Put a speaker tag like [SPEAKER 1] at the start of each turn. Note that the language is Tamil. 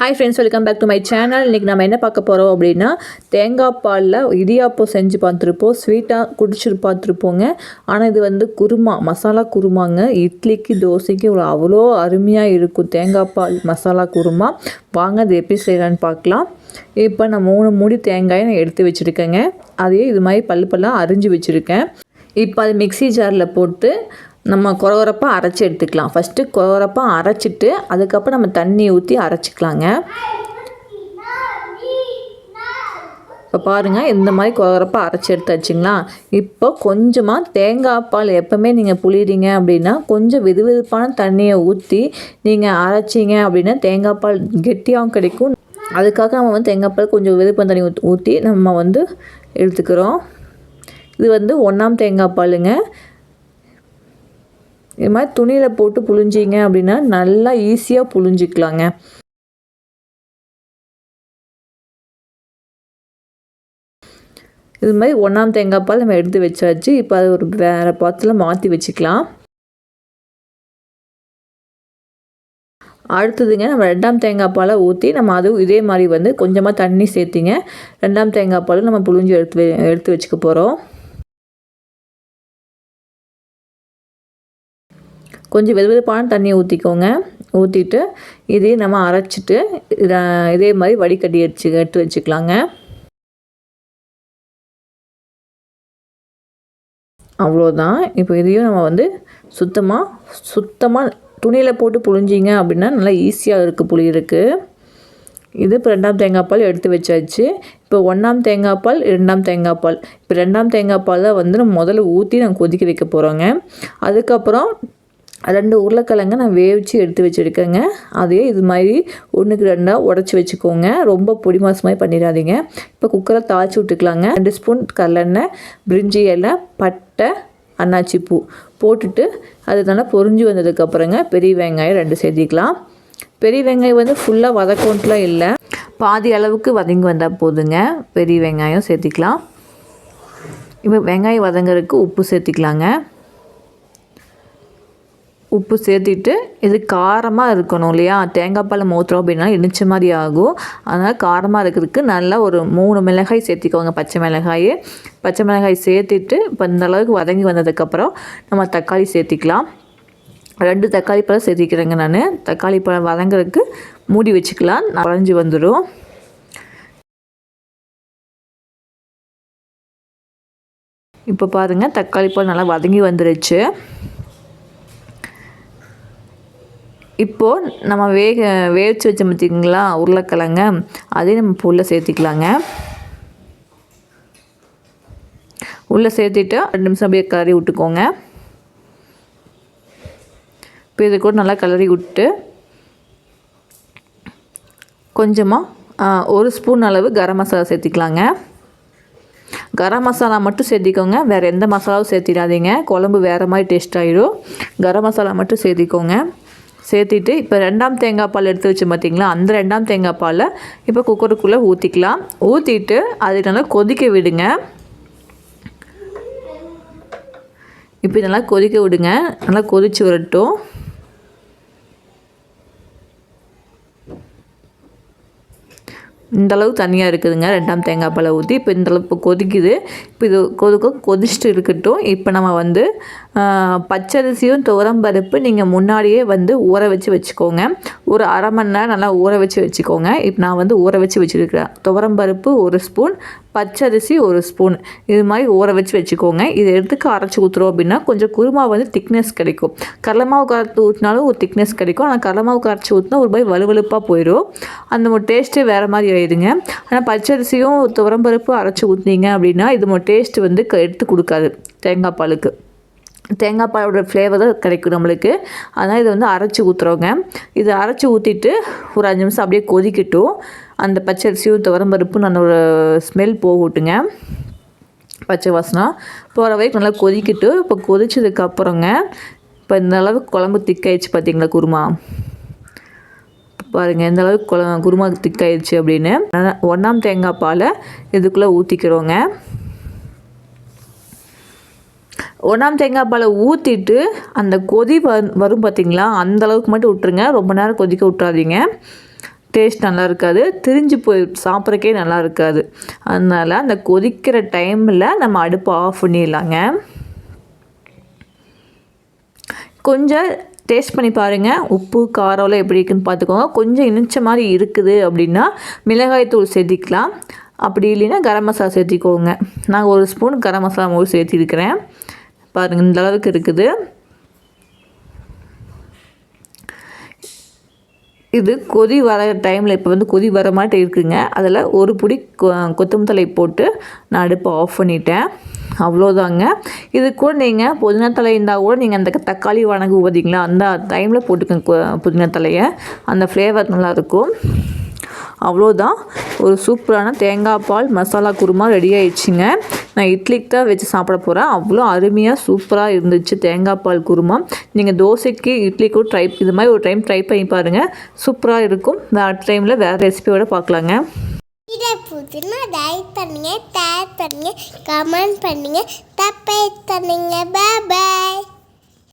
[SPEAKER 1] Hi friends welcome back to my channel இன்றைக்கி நம்ம என்ன பார்க்க போகிறோம் அப்படின்னா தேங்காய் பாலில் இடியாப்பம் செஞ்சு பார்த்துருப்போம் ஸ்வீட்டாக குடிச்சிட்டு பார்த்துருப்போங்க. ஆனால் இது வந்து குருமா மசாலா குருமாங்க. இட்லிக்கு தோசைக்கு ஒரு அவ்வளோ அருமையாக இருக்கும் தேங்காய் பால் மசாலா குருமா. வாங்க அது எப்படி செய்யலான்னு பார்க்கலாம். இப்போ நான் மூணு மூடி தேங்காயை நான் எடுத்து வச்சுருக்கேங்க. அதையே இது மாதிரி பல்லு பல்லாக அரிஞ்சு வச்சுருக்கேன். இப்போ அது மிக்ஸி ஜாரில் போட்டு நம்ம குறகுறப்பாக அரைச்சி எடுத்துக்கலாம். ஃபஸ்ட்டு குறகுறப்பாக அரைச்சிட்டு அதுக்கப்புறம் நம்ம தண்ணி ஊற்றி அரைச்சிக்கலாங்க. இப்போ பாருங்கள் இந்த மாதிரி குறகுறப்பாக அரைச்சி எடுத்தாச்சுங்களா? இப்போ கொஞ்சமாக தேங்காய் பால் எப்போவுமே நீங்கள் புளிறீங்க அப்படின்னா கொஞ்சம் வெது வெதுப்பான தண்ணியை ஊற்றி நீங்கள் அரைச்சிங்க அப்படின்னா தேங்காய் பால் கெட்டியாகவும் கிடைக்கும். அதுக்காக நம்ம வந்து தேங்காய் பால் கொஞ்சம் வெதுப்பான தண்ணி ஊற்றி நம்ம வந்து எடுத்துக்கிறோம். இது வந்து ஒன்றாம் தேங்காய் பாலுங்க. இது மாதிரி துணியில் போட்டு புழிஞ்சிங்க அப்படின்னா நல்லா ஈஸியாக புழிஞ்சிக்கலாங்க. இது மாதிரி ஒன்றாம் தேங்காய் பால் நம்ம எடுத்து வச்சாச்சு. இப்போ அது ஒரு வேறு பாத்தில் மாற்றி வச்சுக்கலாம். அடுத்ததுங்க நம்ம ரெண்டாம் தேங்காய் பாலை ஊற்றி நம்ம அதுவும் இதே மாதிரி வந்து கொஞ்சமாக தண்ணி சேர்த்திங்க. ரெண்டாம் தேங்காய் பாலும் நம்ம புழிஞ்சு எடுத்து எடுத்து வச்சுக்க போகிறோம் கொஞ்சம் வெதுவெதுப்பான தண்ணியை ஊற்றிக்கோங்க ஊற்றிட்டு இதையும் நம்ம அரைச்சிட்டு இதே மாதிரி வடிகட்டி அடிச்சு எடுத்து வச்சுக்கலாங்க. அவ்வளோதான். இப்போ இதையும் நம்ம வந்து சுத்தமாக சுத்தமாக துணியில் போட்டு புழிஞ்சிங்க அப்படின்னா நல்லா ஈஸியாக இருக்குது புளியிருக்கு இது இப்போ ரெண்டாம் தேங்காய் பால் எடுத்து வச்சாச்சு. இப்போ ஒன்றாம் தேங்காய் பால் ரெண்டாம் தேங்காய் பால். இப்போ ரெண்டாம் தேங்காய் பாலை வந்து நம்ம முதல்ல ஊற்றி நம்ம கொதிக்க வைக்க போகிறோங்க அதுக்கப்புறம் ரெண்டு உருளைக்கிழங்க நான் வேவிச்சு எடுத்து வச்சுருக்கேங்க. அதையே இது மாதிரி ஒன்றுக்கு ரெண்டாக உடச்சி வச்சுக்கோங்க. ரொம்ப பொடி மாசு மாதிரி பண்ணிடாதீங்க. இப்போ குக்கரை தாய்ச்சி விட்டுக்கலாங்க. ரெண்டு ஸ்பூன் கடலெண்ணெய் பிரிஞ்சி இலை பட்டை அன்னாச்சி பூ போட்டுட்டு அது நல்லா பொறிஞ்சு வந்ததுக்கப்புறங்க பெரிய வெங்காயம் ரெண்டு சேர்த்திக்கலாம். பெரிய வெங்காயம் வந்து ஃபுல்லாக வதக்கோன்ட்லாம் இல்லை. பாதி அளவுக்கு வதங்கி வந்தால் போதுங்க. பெரிய வெங்காயம் சேர்த்திக்கலாம். இப்போ வெங்காயம் வதங்குறதுக்கு உப்பு சேர்த்திக்கலாங்க. உப்பு சேர்த்துட்டு இது காரமாக இருக்கணும் இல்லையா? தேங்காய் பால் மூத்துறோம் அப்படின்னா இனிச்ச மாதிரி ஆகும். அதனால் காரமாக இருக்கிறதுக்கு நல்லா ஒரு மூணு மிளகாய் சேர்த்திக்கோங்க பச்சை மிளகாய். பச்சை மிளகாய் சேர்த்துட்டு இப்போ இந்த அளவுக்கு வதங்கி வந்ததுக்கப்புறம் நம்ம தக்காளி சேர்த்திக்கலாம். ரெண்டு தக்காளி பழம் சேர்த்திக்கிறேங்க நான். தக்காளி பழம் வதங்குறதுக்கு மூடி வச்சுக்கலாம். வளைஞ்சி வந்துடும் இப்போ பாருங்கள் தக்காளி பழம் நல்லா வதங்கி வந்துருச்சு. இப்போது நம்ம வேக வேவிச்சு வச்ச பார்த்திங்களா உருளைக்கிழங்க அதையும் நம்ம உள்ளே சேர்த்திக்கலாங்க. உள்ளே சேர்த்திட்டு ரெண்டு நிமிஷம் அப்படியே கலரி விட்டுக்கோங்க. இப்போ இது கூட நல்லா கலரி விட்டு கொஞ்சமாக ஒரு ஸ்பூன் அளவு கரம் மசாலா சேர்த்திக்கலாங்க. கரம் மசாலா மட்டும் சேர்த்திக்கோங்க. வேறு எந்த மசாலாவும் சேர்த்திடாதீங்க. குழம்பு வேறு மாதிரி டேஸ்ட் ஆகிடும் கரம் மசாலா மட்டும் சேர்த்திக்கோங்க. சேர்த்திட்டு இப்போ ரெண்டாம் தேங்காய் பால் எடுத்து வச்சு பார்த்திங்களா அந்த ரெண்டாம் தேங்காய் பாலை இப்போ குக்கருக்குள்ளே ஊற்றிக்கலாம் ஊற்றிட்டு அதுக்கு நல்லா கொதிக்க விடுங்க. இப்போ நல்லா கொதிக்க விடுங்க. நல்லா கொதித்து வரட்டும். இந்தளவு தனியாக இருக்குதுங்க. ரெண்டாம் தேங்காய் பழம் ஊற்றி இப்போ இந்த அளவுக்கு கொதிக்குது. இப்போ இது கொதுக்க கொதிச்சுட்டு இருக்கட்டும். இப்போ நம்ம வந்து பச்சரிசியும் துவரம்பருப்பு நீங்கள் முன்னாடியே வந்து ஊற வச்சு வச்சுக்கோங்க. ஒரு அரை மணி நேரம் நல்லா ஊற வச்சு வச்சுக்கோங்க. இப்போ நான் வந்து ஊற வச்சு வச்சுருக்கிறேன். துவரம்பருப்பு ஒரு ஸ்பூன் பச்சரிசி ஒரு ஸ்பூன். இது மாதிரி ஊற வச்சு வச்சுக்கோங்க. இதை எடுத்துக்க அரைச்சி ஊற்றுறோம் அப்படின்னா கொஞ்சம் குருமா வந்து திக்னஸ் கிடைக்கும். கடலமாவு கரைச்சி ஊற்றினாலும் ஒரு திக்னஸ் கிடைக்கும். ஆனால் கடலமாவு கரைச்சி ஊற்றினா ஒரு மாதிரி வலுவலுப்பாக போயிடும் அந்த ஒரு டேஸ்ட்டே வேறு மாதிரி ஆயிடுங்க. ஆனால் பச்சரிசியும் துவரம்பருப்பு அரைச்சி ஊற்றினீங்க அப்படின்னா இது டேஸ்ட்டு வந்து எடுத்து கொடுக்காது தேங்காய் பாலுக்கு. தேங்காய் பாலோட ஃப்ளேவர் தான் கிடைக்கும் நம்மளுக்கு. அதனால் இதை வந்து அரைச்சி ஊற்றுறோங்க இதை அரைச்சி ஊற்றிட்டு ஒரு அஞ்சு நிமிஷம் அப்படியே கொதிக்கட்டும். அந்த பச்சரிசியும் துவரம்பருப்பு நான் ஒரு ஸ்மெல் போகட்டுங்க. பச்சை வாசனம் போகிற வரைக்கும் நல்லா கொதிக்கிட்டு. இப்போ கொதிச்சதுக்கப்புறங்க இப்போ இந்த அளவுக்கு குழம்பு திக்காயிடுச்சு பார்த்தீங்களா குருமா? பாருங்கள் எந்த அளவுக்கு குழ குருமா திக்காயிடுச்சு அப்படின்னு. ஒன்றாம் தேங்காய் பாலை இதுக்குள்ளே ஊற்றிக்கிறோங்க ஒன்றாம் தேங்காய் பாலை ஊற்றிட்டு அந்த கொதி வரும் பார்த்தீங்களா அந்த அளவுக்கு மட்டும் விட்டுருங்க. ரொம்ப நேரம் கொதிக்க விட்றாதீங்க டேஸ்ட் நல்லா இருக்காது திரிஞ்சு போய் சாப்பிட்றக்கே நல்லா இருக்காது அதனால் அந்த கொதிக்கிற டைமில் நம்ம அடுப்பை ஆஃப் பண்ணிடலாங்க. கொஞ்சம் டேஸ்ட் பண்ணி பாருங்கள் உப்பு காரம்லாம் எப்படி இருக்குன்னு பார்த்துக்கோங்க. கொஞ்சம் இனிச்ச மாதிரி இருக்குது அப்படின்னா மிளகாய் தூள் சேர்த்திக்கலாம். அப்படி இல்லைன்னா கரம் மசாலா சேர்த்திக்கோங்க. நான் ஒரு ஸ்பூன் கரம் மசாலா மூணு சேர்த்திருக்கிறேன். பாருங்கள் இந்த அளவுக்கு இருக்குது. இது கொதி வர டைமில் இப்போ வந்து கொதி வர மாட்டே இருக்குங்க. அதில் ஒரு பிடி கொ- கொத்தமல்லி போட்டு நான் அடுப்பை ஆஃப் பண்ணிட்டேன். அவ்வளோதாங்க. இது கூட நீங்கள் புதினா தழை இருந்தால் கூட நீங்கள் அந்த தக்காளி வணங்கு பார்த்தீங்களா அந்த டைமில் போட்டுக்கோங்க புதினா தலையை அந்த ஃப்ளேவர் நல்லாயிருக்கும் அவ்வளோதான். ஒரு சூப்பரான தேங்காய் பால் மசாலா குருமா ரெடி ஆயிடுச்சுங்க. நான் இட்லிக்கு தான் வச்சு சாப்பிட போகிறேன் அவ்வளோ அருமையாக சூப்பராக இருந்துச்சு. தேங்காய் பால் குருமா. நீங்கள் தோசைக்கு இட்லிக்கும் ட்ரை இது மாதிரி ஒரு டைம் ட்ரை பண்ணி பாருங்கள் சூப்பராக இருக்கும். வேறு டைமில் வேறு ரெசிபியோட பார்க்கலாங்க.
[SPEAKER 2] இதை புதுனா லைக் பண்ணுங்க ஷேர் பண்ணுங்க கமெண்ட் பண்ணுங்கள் தப்பை பண்ணுங்க பாய்